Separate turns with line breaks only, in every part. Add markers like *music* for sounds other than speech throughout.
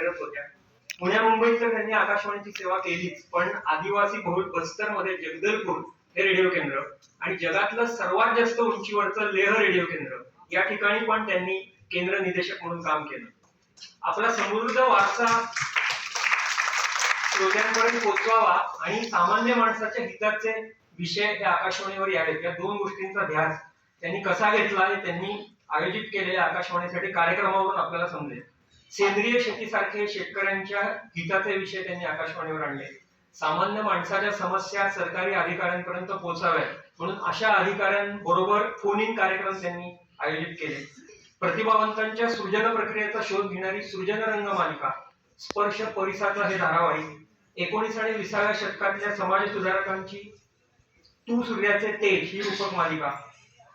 कार्यरत होत्या. पुण्या मुंबईत तर त्यांनी आकाशवाणीची सेवा केलीच पण आदिवासी बहुल बस्तरमध्ये जगदलपूर हे रेडिओ केंद्र आणि जगातलं सर्वात जास्त उंचीवरचं लेह रेडिओ केंद्र या ठिकाणी पण त्यांनी केंद्र निदेशक म्हणून काम केलं. आपला समृद्ध वारसा श्रोत्यांपर्यंत पोहोचवावा आणि सामान्य माणसाच्या हिताचे विषय हे आकाशवाणीवर यावेत. या दोन गोष्टींचा ध्यास त्यांनी कसा घेतला हे त्यांनी आयोजित केलेल्या आकाशवाणीसाठी कार्यक्रमावरून आपल्याला समजेल. सेंद्रिय शेतीसारखे शेतकऱ्यांच्या हिताचे विषय त्यांनी आकाशवाणीवर आणले. सामान्य माणसाच्या समस्या सरकारी अधिकाऱ्यांपर्यंत पोहोचाव्यात. म्हणून अशा अधिकाऱ्यांबरोबर फोन इन कार्यक्रम त्यांनी आयोजित केले. प्रतिभावंतांच्या सृजन प्रक्रियेचा शोध घेणारी सृजन रंग मालिका स्पर्श परिसाचा हे धारावाहिक एकोणीस आणि विसाव्या शतकातल्या समाज सुधारकांची तू सूर्याचे तेज ही रूपक मालिका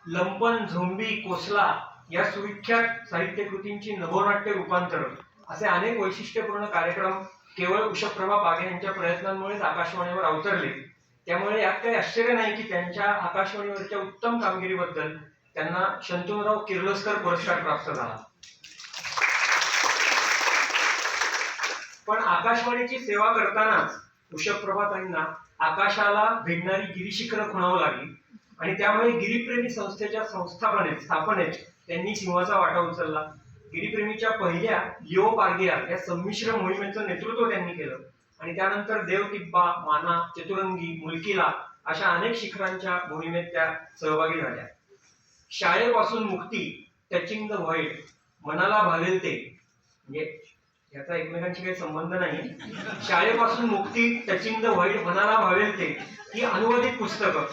लंपन झोंबी कोसला या सुविख्यात साहित्य कृतींची नभोनाट्य रूपांतर असे अनेक वैशिष्ट्यपूर्ण कार्यक्रम केवळ उषप्रभा बागे यांच्या प्रयत्नांमुळेच आकाशवाणीवर अवतरले. त्यामुळे यात काही आश्चर्य नाही की त्यांच्या आकाशवाणीवरच्या उत्तम कामगिरीबद्दल त्यांना शंतनुराव किर्लोस्कर पुरस्कार प्राप्त झाला. पण आकाशवाणीची सेवा करतानाच उषप्रभाताईंना आकाशाला भिडणारी गिरीशिखरं खुणावं लागली आणि त्यामुळे गिरीप्रेमी संस्थेच्या संस्थापनेत स्थापनेत त्यांनी सिंहाचा वाटा उचलला. गिरीप्रेमीच्या पहिल्या लिओ पार्गिया या संमिश्र मोहिमेचं नेतृत्व त्यांनी केलं. आणि त्यानंतर देवतिब्बा माना चतुरंगी मुलकीला अशा अनेक शिखरांच्या मोहिमेत त्या सहभागी झाल्या. शाळेपासून मुक्ती टचिंग द व्हाईट मनाला भावेल ते. म्हणजे याचा एकमेकांशी काही संबंध नाही. शाळेपासून मुक्ती टचिंग द व्हाईट मनाला भावेल ते ही अनुवादित पुस्तकं.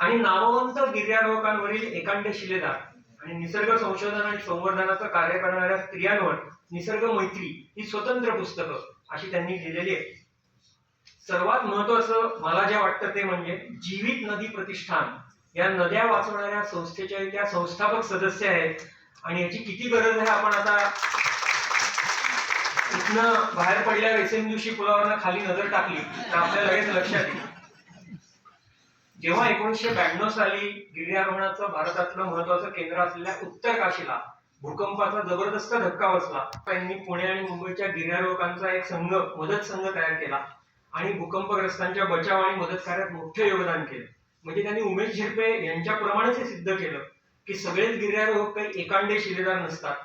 आणि नामवंत गिर्यारोहकांवरील एकांड शिलेदार. आणि निसर्ग संशोधन आणि संवर्धनाचं कार्य करणाऱ्या स्त्रियांवर निसर्ग मैत्री ही स्वतंत्र पुस्तकं अशी त्यांनी लिहिलेली आहेत. सर्वात महत्वाचं मला जे वाटतं ते म्हणजे जीवित नदी प्रतिष्ठान. या नद्या वाचवणाऱ्या संस्थेच्या त्या संस्थापक सदस्य आहेत आणि याची किती गरज आहे आपण आता इथनं बाहेर पडल्या वेसेन दिवशी पुलावरनं खाली नजर टाकली तर आपल्या लगेच लक्षात येईल. जेव्हा एकोणीसशे ब्याण्णव साली गिर्यारोहणाचं भारतातलं महत्वाचं केंद्र असलेल्या उत्तर काशीला भूकंपाचा जबरदस्त धक्का बसला त्यांनी पुणे आणि मुंबईच्या गिर्यारोहकांचा एक संघ मदत संघ तयार केला आणि भूकंपग्रस्तांच्या बचाव आणि मदत कार्यात मोठे योगदान केलं. म्हणजे त्यांनी उमेश झिरपे यांच्याप्रमाणेच हे सिद्ध केलं की सगळेच गिर्यारोहक काही एकांडे शिलेदार नसतात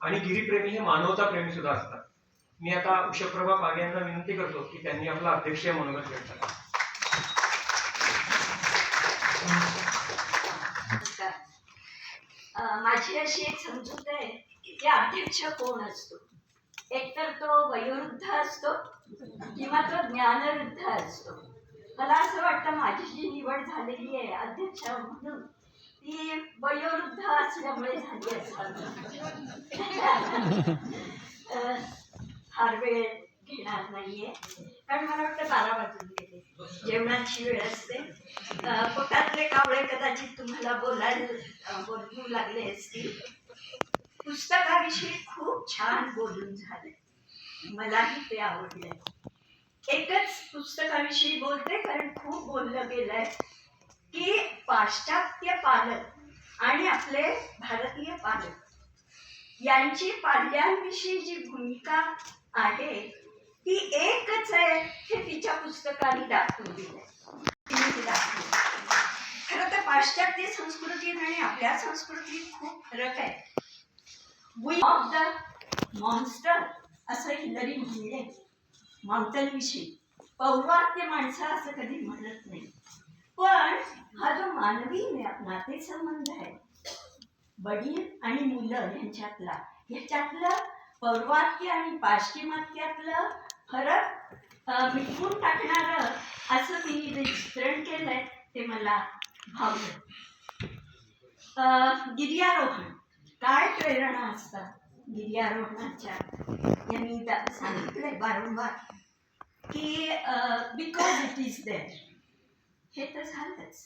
आणि गिरीप्रेमी हे मानवता प्रेमी सुद्धा असतात. मी आता उषप्रभा पागे यांना विनंती करतो की त्यांनी आपला अध्यक्षीय मनोगत व्यक्त करा
माझी अशी एक समजूत आहे की अध्यक्ष कोण असतो? एकतर तो वयोवृद्ध असतो किंवा तो ज्ञानवृद्ध असतो. मला असं वाटतं माझी जी निवड झालेली आहे अध्यक्ष म्हणून ती वयोवृद्ध असल्यामुळे झाली असावी. *laughs* फार वेळ घेणार नाहीये. कारण मला वाटतं बारा वाजून गेले. जेवणाची वेळ असते. पोटातले कावळे कदाचित तुम्हाला बोलायला बोलू लागले असतील. पुस्तकाविषयी खूप छान बोलून झाले. मलाही ते आवडले. एकच पुस्तकाविषयी बोलते कारण खूप बोललं गेलंय की पाश्चात्य पालक आणि आपले भारतीय पालक यांची पाल्यांविषयी जी भूमिका आहे ती एकच आहे हे तिच्या पुस्तकाने दाखवून दिलंय. खरं तर पाश्चात्य संस्कृतीत आणि आपल्या संस्कृतीत खूप फरक आहे. वी ऑफ द मॉन्स्टर असं हिलरी म्हणले. माउंटन विषयी पौर्वात्य माणसं असं कधी म्हणत नाही. पण हा जो मानवी ना- नातेसंबंध आहे वडील आणि मुलं यांच्यातला ह्याच्यातलं पौर्वात्य आणि पाश्चिमात्यातलं खरं मिटवून टाकणारं असं मी जे चित्रण केलंय ते मला भावलं. गिर्यारोहण. काय प्रेरणा असतात गिर्यारोहणाच्या? यांनी सांगितलंय वारंवार की बिकॉज इट इज देअर हे तर झालंच.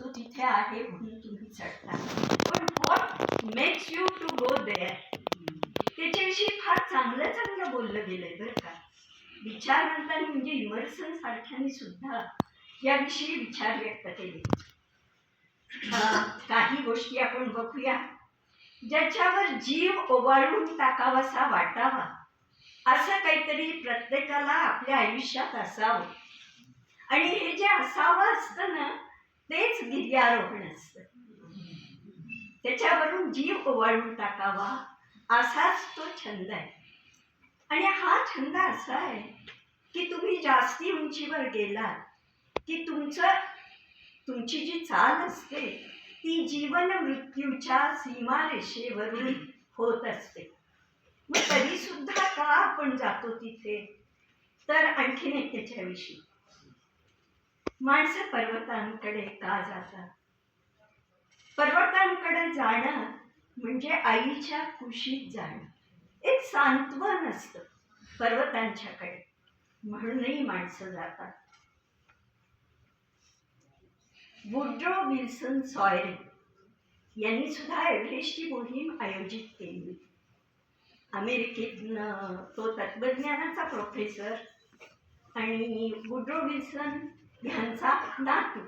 तो तिथे आहे म्हणून तुम्ही चढता. पण what makes you to go there त्याच्याविषयी फार चांगलं चांगलं बोललं गेलंय बरं. विचारवंतांनी म्हणजे इमर्सन सारख्यांनी सुद्धा याविषयी विचार व्यक्त केले. काही गोष्टी आपण बघूया. ज्याच्यावर जीव ओवाळून टाकावासा वाटावा असं काहीतरी प्रत्येकाला आपल्या आयुष्यात असावं. आणि हे जे असावं असतं ना तेच गिर्यारोहण असतं. त्याच्यावरून जीव ओवाळून टाकावा असाच तो छंद आहे. आणि हा छंद असा आहे की तुम्ही जास्ती उंचीवर गेलात की तुमचं तुमची जी चाल असते ती जीवन मृत्यूच्या सीमारेषेवरून होत असते. मग तरी सुद्धा का आपण जातो तिथे? तर आणखीन एक त्याच्याविषयी. माणसं पर्वतांकडे का जातात? पर्वतांकडे जाणं म्हणजे आईच्या कुशीत जाणं. एक सांत्वन असतं पर्वतांच्याकडे. म्हणूनही माणसं जातात. वुड्रो विल्सन सॉयरे यांनी सुद्धा एव्हरेस्टची मोहीम आयोजित केली. अमेरिकेतनं तो तत्वज्ञानाचा प्रोफेसर आणि वुड्रो विल्सन ह्यांचा नातू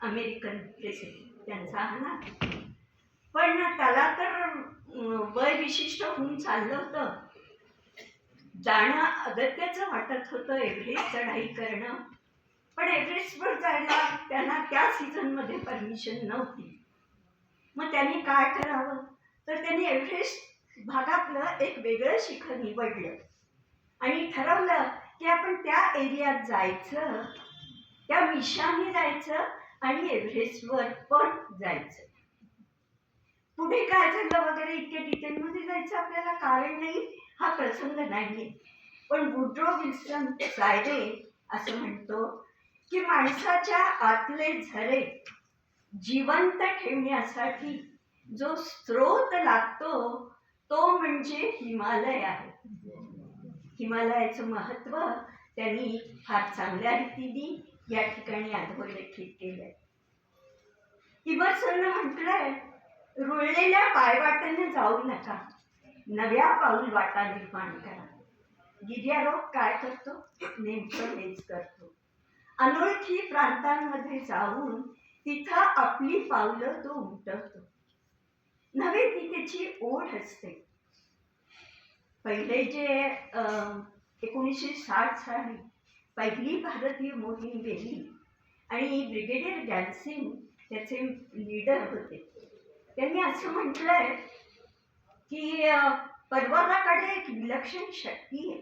अमेरिकन प्रेसिडेंट त्यांचा हा नातू. पण त्याला तर वय विशिष्ट होऊन चाललं होतं. जाणं अगत्याचं वाटत होतं एव्हरेस्ट चढाई करणं. पण एव्हरेस्टवर जायला त्यांना त्या सीझनमध्ये परमिशन नव्हती. मग त्यांनी काय करावं? तर त्यांनी एव्हरेस्ट भागातलं एक वेगळं शिखर निवडलं. आणि ठरवलं की आपण त्या एरियात जायचं त्या मिशाने जायचं आणि एव्हरेस्टवर पण जायचं. पुढे काय झालं वगैरे इतक्या डिटेलमध्ये जायचं आपल्याला कारण नाही? हा प्रसंग नाही पण बुड्रो विल्सन सायरे असं म्हणतो की माणसाच्या आतले झरे जिवंत ठेवण्यासाठी जो स्रोत लागतो तो म्हणजे हिमालय आहे. हिमालयाचं महत्त्व त्यांनी फार चांगल्या रीतीने या ठिकाणी अधोरेखित केलंय. इमर्सननं म्हटलंय रुळलेल्या पायवाटेने जाऊ नका. नव्या पाऊल वाटा निर्माण करा. गिर्यारोग काय करतो? नेमकं हेच करतो. अनोळखी प्रांतांमध्ये जाऊन तिथं आपली पावलं तो उमटवतो. नव्हे ती त्याची ओढ असते. पहिले जे अं, एकोणीसशे साठ साली पहिली भारतीय मोहीम गेली आणि ब्रिगेडियर गॅन्सिंग त्याचे लीडर होते. त्यांनी असं म्हटलंय की अं, पर्वताकडे एक विलक्षण शक्ती आहे.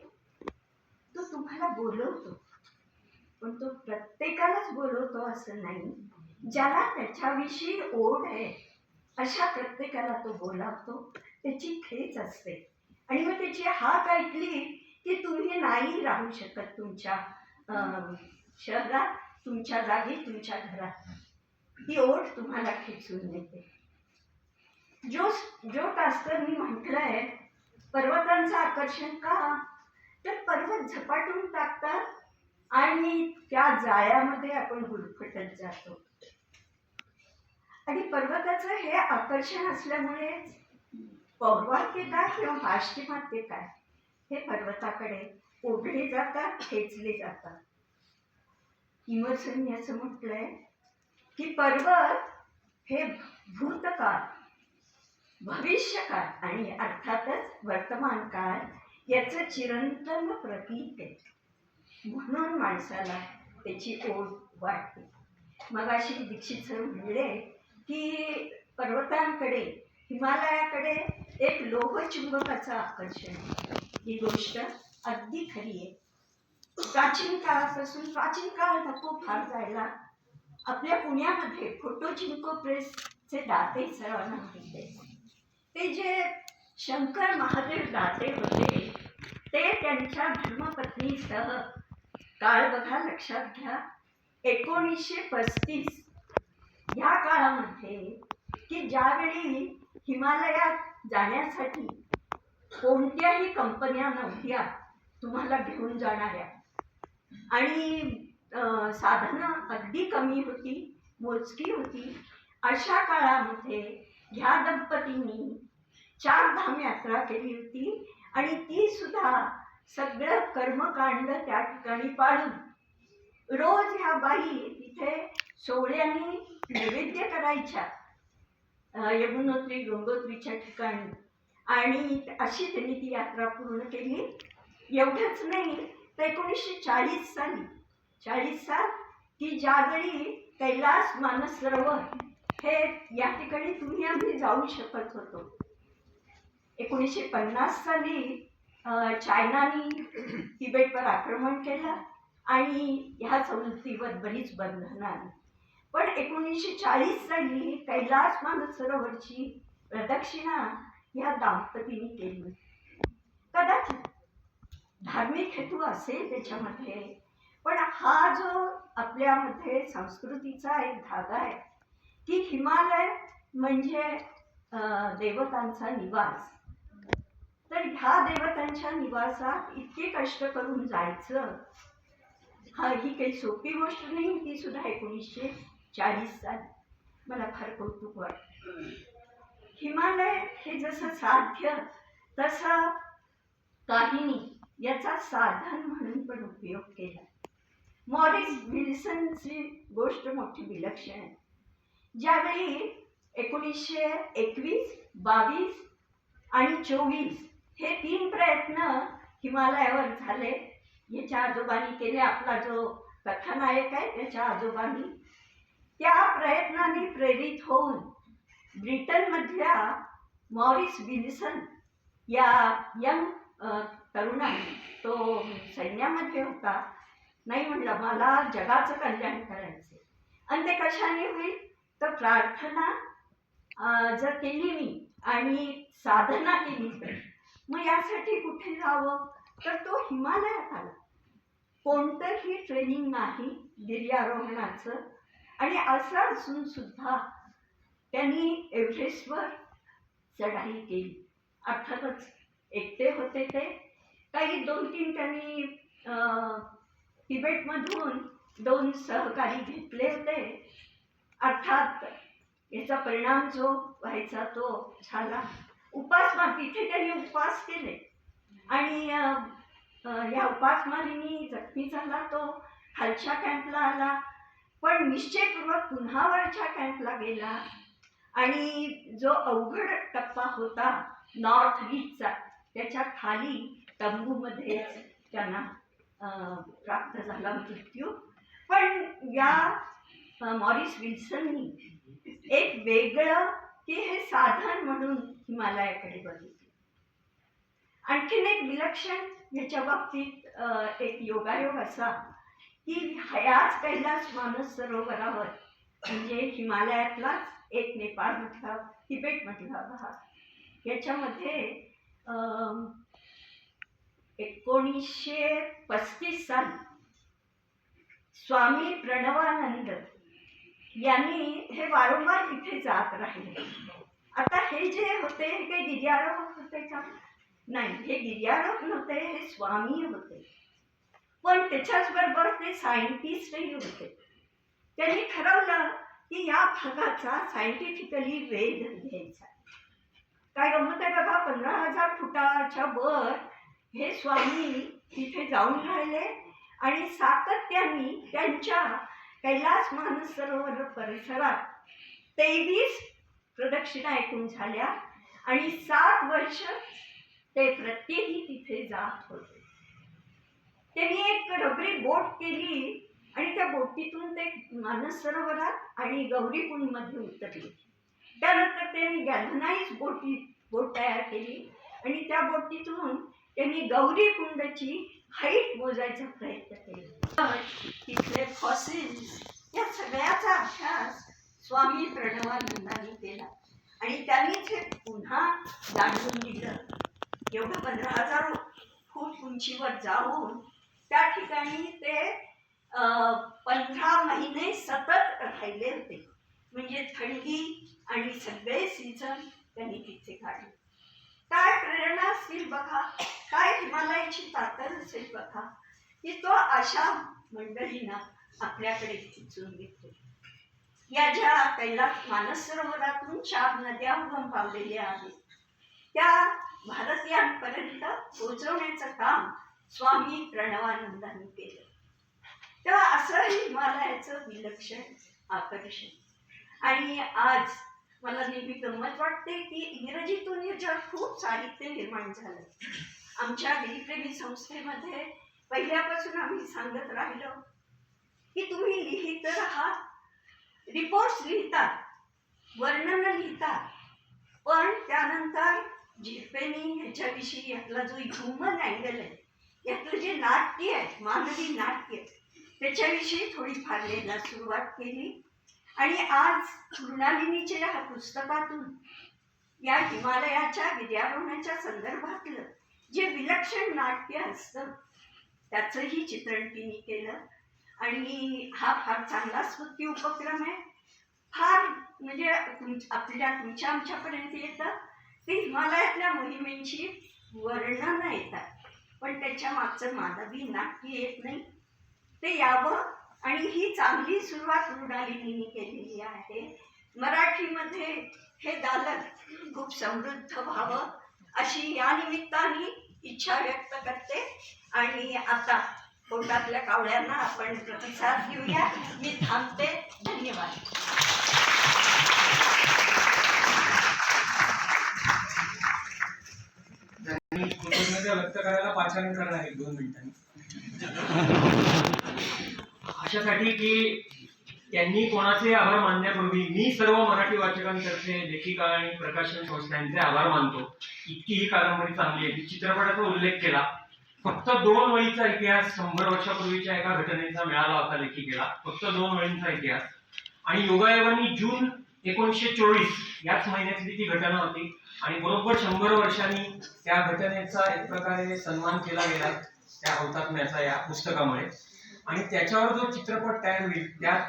तो तुम्हाला बोलवतो. पण तो प्रत्येकालाच बोलवतो असं नाही. ज्याला त्याच्याविषयी ओढ आहे अशा प्रत्येकाला तो बोलावतो. त्याची खेच असते. आणि मग त्याची हाक ऐकली की तुम्ही नाही राहू शकत तुमच्या शहरात तुमच्या जागी तुमच्या घरात. ती ओढ तुम्हाला खेचून येते जो जो टास्करनी म्हटलंय पर्वतांचं आकर्षण का? तर पर्वत झपाटून टाकतात आणि त्या जाळ्यामध्ये आपण गुरफटत जातो. आणि पर्वताचं हे आकर्षण असल्यामुळे पौर्वात्य काय किंवा पाश्चिमात्य काय? हे पर्वताकडे ओढले जातात खेचले जातात. इमर्सननी असं म्हटलंय की पर्वत हे भूतकाळ भविष्यकाळ आणि अर्थातच वर्तमान काळ याचं चिरंतन प्रतीक आहे. म्हणून माणसाला त्याची ओढ वाटते. मग अशी दीक्षित सर म्हणले की पर्वतांकडे हिमालयाकडे एक लोहचुंबकाचं आकर्षण ही गोष्ट अगदी खरी आहे. प्राचीन काळापासून प्राचीन काळ नको फार जायला आपल्या पुण्यामध्ये फोटो चिंको प्रेसचे दाते सर्वांना माहिती आहे. ते जे शंकर महादेव दाते होते ते त्यांच्या धर्मपत्नीसह काळ बघा लक्षात घ्या एकोणीसशे पस्तीस या काळामध्ये की ज्यावेळी हिमालयात जाण्यासाठी कोणत्याही कंपन्या नव्हत्या तुम्हाला घेऊन जाणाऱ्या. आणि साधनं अगदी कमी होती मोजकी होती. अशा काळामध्ये ह्या दंपतींनी चार धाम यात्रा केली होती आणि ती सुद्धा सगळं कर्मकांड त्या ठिकाणी पाळून. रोज ह्या बाई तिथे सोहळ्याने नैवेद्य करायच्या. यमुनोत्री गंगोत्रीच्या ठिकाणी. आणि अशी त्यांनी ती यात्रा पूर्ण केली. एवढंच नाही तर एकोणीसशे चाळीस साली चाळीस साल ती ज्यावेळी कैलास मानसरोवर हे या ठिकाणी तुम्ही आम्ही जाऊ शकत होतो. एकोणीसशे पन्नास साली चायनानी चायनाने तिबेटवर आक्रमण केलं आणि ह्या सवलतीवर बरीच बंधनं आली. पण एकोणीसशे चाळीस साली कैलास मानसरोवरची प्रदक्षिणा ह्या दाम्पतीने केली. कदाचित धार्मिक हेतू असेल त्याच्यामध्ये पण हा जो आपल्यामध्ये संस्कृतीचा एक धागा आहे की हिमालय म्हणजे देवतांचा निवास. तर ह्या देवतांच्या निवासात इतके कष्ट करून जायचं. हा ही काही सोपी गोष्ट नाही ती सुद्धा एकोणीसशे चाळीस साली. मला फार कौतुक वाटतं. हिमालय हे जसं साध्य तसं काहींनी याचा साधन म्हणून पण उपयोग केला. मॉरिस विल्सनची गोष्ट मोठी विलक्षण आहे. ज्यावेळी एकोणीसशे एकवीस बावीस आणि चोवीस हे तीन प्रयत्न हिमालयावर झाले. याच्या आजोबांनी केले आपला जो कथानायक आहे त्याच्या आजोबांनी. त्या प्रयत्नाने प्रेरित होऊन ब्रिटनमधल्या मॉरिस विल्सन या यंग तरुणाने तो सैन्यामध्ये होता. नाही म्हटलं मला जगाचं कल्याण करायचं आणि ते कशाने होईल? तर प्रार्थना जर केली मी आणि साधना केली तर. मग यासाठी कुठे जावं? तर तो हिमालयात आला. कोणतंही ट्रेनिंग नाही गिर्यारोहणाचं. आणि असं असून सुद्धा त्यांनी एव्हरेस्टवर चढाई केली. अर्थातच एकटे होते ते. काही दोन तीन त्यांनी तिबेटमधून दोन सहकारी घेतले होते. अर्थात याचा परिणाम जो व्हायचा तो झाला. उपासमार तिथे त्यांनी उपवास केले. आणि या उपासमारीनी जखमी झाला तो खालच्या कॅम्पला आला. पण निश्चयपूर्वक पुन्हा वरच्या कॅम्पला गेला. आणि जो अवघड टप्पा होता नॉर्थ ईस्टचा त्याच्याखाली तंबूमध्ये त्यांना प्राप्त झाला मृत्यू. पण या मॉरिस विल्सननी एक वेगळं की हे साधन म्हणून हिमालयाकडे बघितली. आणखीन एक विलक्षण याच्या बाबतीत एक योगायोग असा की हयाच कैलास मानस सरोवरावर म्हणजे हिमालयातलाच एक नेपाळमधला तिबेटमधला भाग. याच्यामध्ये अं, एकोणीसशे पस्तीस साली स्वामी प्रणवानंद यांनी हे वारंवार तिथे जात राहिले. होते हे काही गिर्यारोहक होते का? नाही हे गिर्यारोहक नव्हते हे स्वामी होते. पण त्याच्याच बरोबर ते सायंटिस्टही होते. त्यांनी ठरवलं की या भागाचा सायंटिफिकली वेध घ्यायचा. काय गमत आहे बघा पंधरा हजार फुटाच्या वर हे स्वामी तिथे जाऊन राहिले आणि सातत्याने त्यांच्या कैलास मानसरोवर परिसरात तेवीस प्रदक्षिणा एकूण झाल्या. आणि सात वर्ष ते प्रत्येकी तिथे जात होते. त्यांनी एक रबरी बोट केली आणि त्या बोटीतून ते मानस सरोवरात आणि गौरीकुंडमध्ये उतरले. त्यानंतर त्यांनी गॅलनाईज बोटी बोट तयार केली आणि त्या बोटीतून त्यांनी गौरीकुंडची हाईट मोजायचा प्रयत्न केला. तिथले फॉसिल्स या सगळ्याचा अभ्यास स्वामी प्रणवानंदांनी केला. आणि त्यांनीच हे पुन्हा जाणून दिलं एवढं पंधरा हजार फूट उंचीवर जाऊन त्या ठिकाणी ते अं, पंधरा महिने सतत राहिले होते. म्हणजे थंडी आणि सगळे सीझन त्यांनी तिथे काढले. काय प्रेरणा असतील बघा. काय हिमालयाची ताकद असेल बघा. की तो अशा मंडळींना आपल्याकडे खिचून घेतो या ज्या कैलास मानस सरोवरातून चार नद्या उगम पावलेल्या आहेत त्या भारतीयांपर्यंत पोहोचवण्याचं काम स्वामी प्रणवानंदांनी केलं. तेव्हा असं हिमालयाचं विलक्षण आकर्षण. आणि आज मला नेहमी गंमत वाटते की इंग्रजीतून याच्यावर खूप साहित्य निर्माण झालं. आमच्या गिरीप्रेमी संस्थेमध्ये पहिल्यापासून आम्ही सांगत राहिलो की तुम्ही लिहित राहा रिपोर्ट्स लिहितात. वर्णन लिहितात. पण त्यानंतर जिरपेनी ह्याच्याविषयी यातला जो ह्युमन अँगल आहे यातलं जे नाट्य आहे मानवी नाट्य त्याच्याविषयी थोडी फारलेला सुरुवात केली. आणि आज मृणालिनीच्या ह्या पुस्तकातून या हिमालयाच्या विद्यारोहणाच्या संदर्भातलं जे विलक्षण नाट्य असतं त्याचंही चित्रण तिने केलं. आणि हा फार चांगला स्मृती उपक्रम आहे. फार म्हणजे तुम आपल्या तुमच्या आमच्यापर्यंत येतं. ते हिमालयातल्या मोहिमेंची वर्णनं येतात. पण त्याच्या मागचं मानवी नाट्य येत नाही. ते यावं आणि ही चांगली सुरुवात मृणालिनीने केलेली आहे. मराठीमध्ये हे दालन खूप समृद्ध व्हावं अशी या निमित्ताने इच्छा व्यक्त करते. आणि आता पोटातल्या कावळ्यांना आपण प्रतिसाद घेऊया मी थांबते. धन्यवाद.
व्यक्त करायला पाचारण करणार आहे दोन मिनिटांनी अशासाठी की त्यांनी कोणाचे आभार मानण्यापूर्वी मी सर्व मराठी वाचकांतर्फे लेखिका आणि प्रकाशन संस्थांचे आभार मानतो. इतकी ही कादंबरी चांगली आहे. चित्रपटाचा उल्लेख केला. फक्त दोन वळीचा इतिहास शंभर वर्षापूर्वीच्या एका घटनेचा मिळाला होता लेखिकेला. फक्त दोन वळींचा इतिहास. आणि योगायोगाने जून एकोणीसशे चोवीस याच महिन्यातली ती घटना होती. आणि बरोबर शंभर वर्षांनी त्या घटनेचा एक प्रकारे सन्मान केला गेला त्या हौतात्म्याचा या पुस्तकामुळे. आणि त्याच्यावर जो चित्रपट तयार होईल त्यात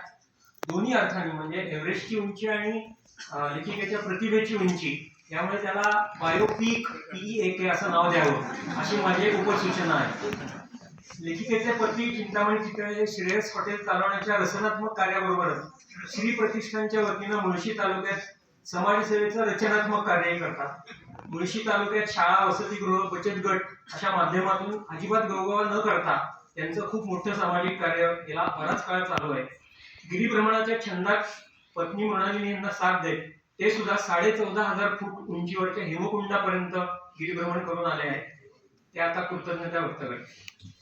दोन्ही अर्थाने म्हणजे एव्हरेस्टची उंची आणि लेखिकेच्या प्रतिभेची उंची त्यामुळे त्याला बायोपिक पी ए के असं नाव द्यावं. अशी माझी एक उपसूचना आहे. लेखिकेचे पती चिंतामणी चित्राचे श्रेयस हॉटेल चालवण्याच्या रचनात्मक कार्याबरोबरच श्री प्रतिष्ठानच्या वतीनं मुळशी तालुक्यात समाजसेवेचं रचनात्मक कार्यही करतात. मुळशी तालुक्यात शाळा वसतिगृह बचत गट अशा माध्यमातून अजिबात गवगवा न करता त्यांचं खूप मोठं सामाजिक कार्य याला बराच काळ चालू आहे. गिरीभ्रमणाच्या छंदात पत्नी मृणालिनी यांना साथ देत ते सुद्धा साडे चौदा हजार फूट उंचीवरच्या हिमकुंडापर्यंत गिरीभ्रमण करून आले आहेत. ते आता कृतज्ञता व्यक्त करते